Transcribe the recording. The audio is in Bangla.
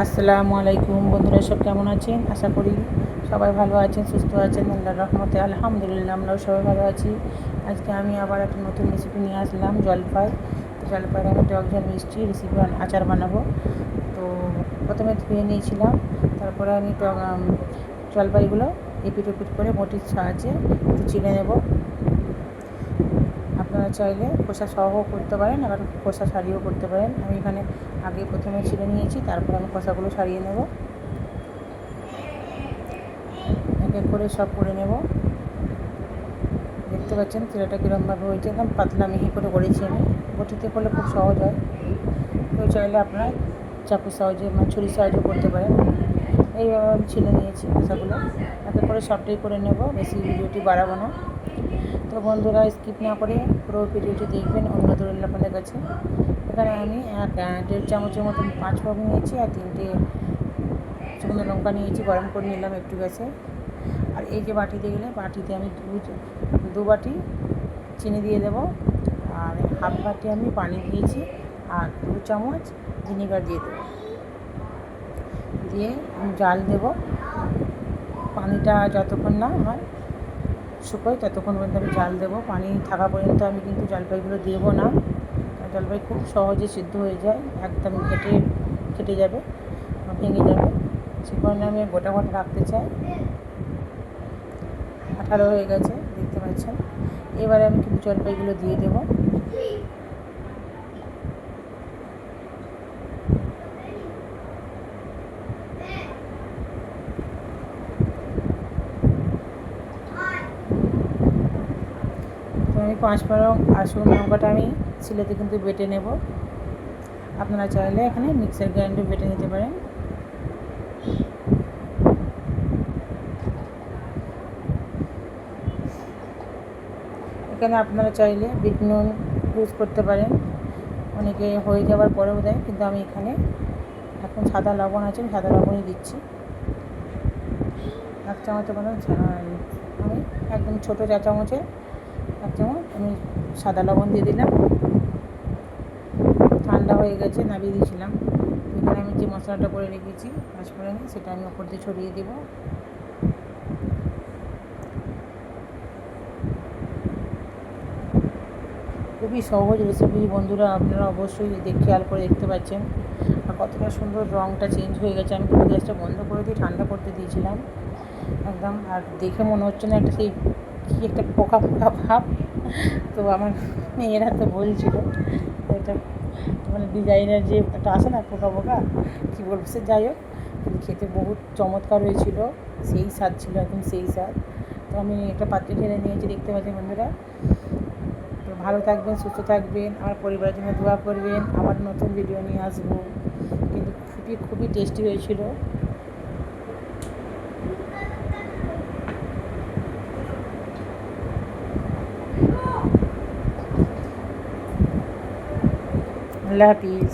আসসালামু আলাইকুম বন্ধুরা, সব কেমন আছেন? আশা করি সবাই ভালো আছেন, সুস্থ আছেন, আল্লাহর রহমতে। আলহামদুলিল্লাহ, আমরাও সবাই ভালো আছি। আজকে আমি আবার একটা নতুন রেসিপি নিয়ে আসলাম জলপাই জলপাইয়ের আমি টক ঝাল, মিষ্টি রেসিপি আচার বানাবো। তো প্রথমে ধুয়ে নিয়েছিলাম, তারপরে আমি টক জলপাইগুলো এপিট ওপিট করে মোটির সাহায্যে একটু চিনে নেব। চাইলে খোসা সহ করতে পারেন, আবার খোসা ছাড়িয়েও করতে পারেন। আমি এখানে আগে প্রথমে ছিঁড়ে নিয়েছি, তারপর আমি খোসাগুলো সারিয়ে নেব। এক এক করে সব করে নেব। দেখতে পাচ্ছেন চিরাটা কীরকমভাবে হয়েছে, একদম পাতলা মিহি করে করেছি আমি। বটিতে করলে খুব সহজ হয়। কেউ চাইলে আপনারা চাকু সাহায্যে মানে ছুরির সাহায্য করতে পারেন। এইভাবে আমি ছিলে নিয়েছি খোসাগুলো। এক করে সবটাই করে নেব, বেশি ভিডিওটি বাড়াবো না। তো বন্ধুরা স্কিপ না করে পুরো ভিডিওটি দেখবেন অনুরোধ রইল আপনাদের কাছে। এখানে আমি এক দেড় চামচের মতন পাঁচ ফোড়ন নিয়েছি আর তিনটে শুকনো লঙ্কা নিয়েছি, গরম করে নিলাম একটু গ্যাসে। আর এই যে বাটিতে গেলে বাটিতে আমি দু দু বাটি চিনি দিয়ে দেব। আর হাফ বাটি আমি পানি দিয়েছি আর দু চামচ ভিনিগার দিয়ে দেবো। দিয়ে জাল দেব। পানিটা যতক্ষণ না হয় শুকোয়, ততক্ষণ পর্যন্ত আমি জাল দেবো। পানি থাকা পর্যন্ত আমি কিন্তু জলপাইগুলো দেবো না। জলপাই খুব সহজে সিদ্ধ হয়ে যায়, একদম কেটে কেটে যাবে ভেঙে যাবে। সে কারণে আমি গোটা গোটা রাখতে চাই। আঠালো হয়ে গেছে, দেখতে পাচ্ছেন। এবারে আমি কিন্তু জলপাইগুলো দিয়ে দেবো তো আমি পাঁচ ফোড়ন আর শুকনো লঙ্কাটা আমি সিলেতে কিন্তু বেটে নেব। আপনারা চাইলে এখানে মিক্সার গ্রাইন্ডার বেটে নিতে পারেন। এখানে আপনারা চাইলে বিট নুন ইউজ করতে পারেন। অনেকে হয়ে যাওয়ার পরেও দেয়, কিন্তু আমি এখানে এখন সাদা লবণ আছে, আমি সাদা লবণই দিচ্ছি। এক চামচ মতন ছা- আমি একদম ছোটো চা চামচে এক চামচ, আমি সাদা লবণ দিয়ে দিলাম। ঠান্ডা হয়ে গেছে, নামিয়ে দিয়েছিলাম। এখানে আমি যে মশলাটা করে রেখেছি পাঁচফোড়নে সেটা আমি ওপর দিয়ে ছড়িয়ে দেবো। খুবই সহজ রেসিপি বন্ধুরা, আপনারা অবশ্যই দেখ খেয়াল করে দেখতে পাচ্ছেন। আর কতটা সুন্দর রঙটা চেঞ্জ হয়ে গেছে। আমি গ্যাসটা বন্ধ করে দিয়ে ঠান্ডা করতে দিয়েছিলাম। একদম, আর দেখে মনে হচ্ছে না একটা সেই কী একটা পোকা পোকা ভাব। তো আমার মেয়েরা তো বলছিল, এটা মানে ডিজাইনের যে একটা আসে না, পোকা পোকা, কী বলব, সে যাই হোক, কিন্তু খেতে বহুত চমৎকার হয়েছিল, সেই স্বাদ ছিল একদম সেই স্বাদ। তো আমি একটা পাত্রে ঢেলে নিয়েছি দেখতে পাচ্ছি বন্ধুরা। তো ভালো থাকবেন, সুস্থ থাকবেন আমার পরিবারের জন্য দোয়া করবেন। আবার নতুন ভিডিও নিয়ে আসব। কিন্তু খুবই খুবই টেস্টি হয়েছিল। আল্লাহ হাফিজ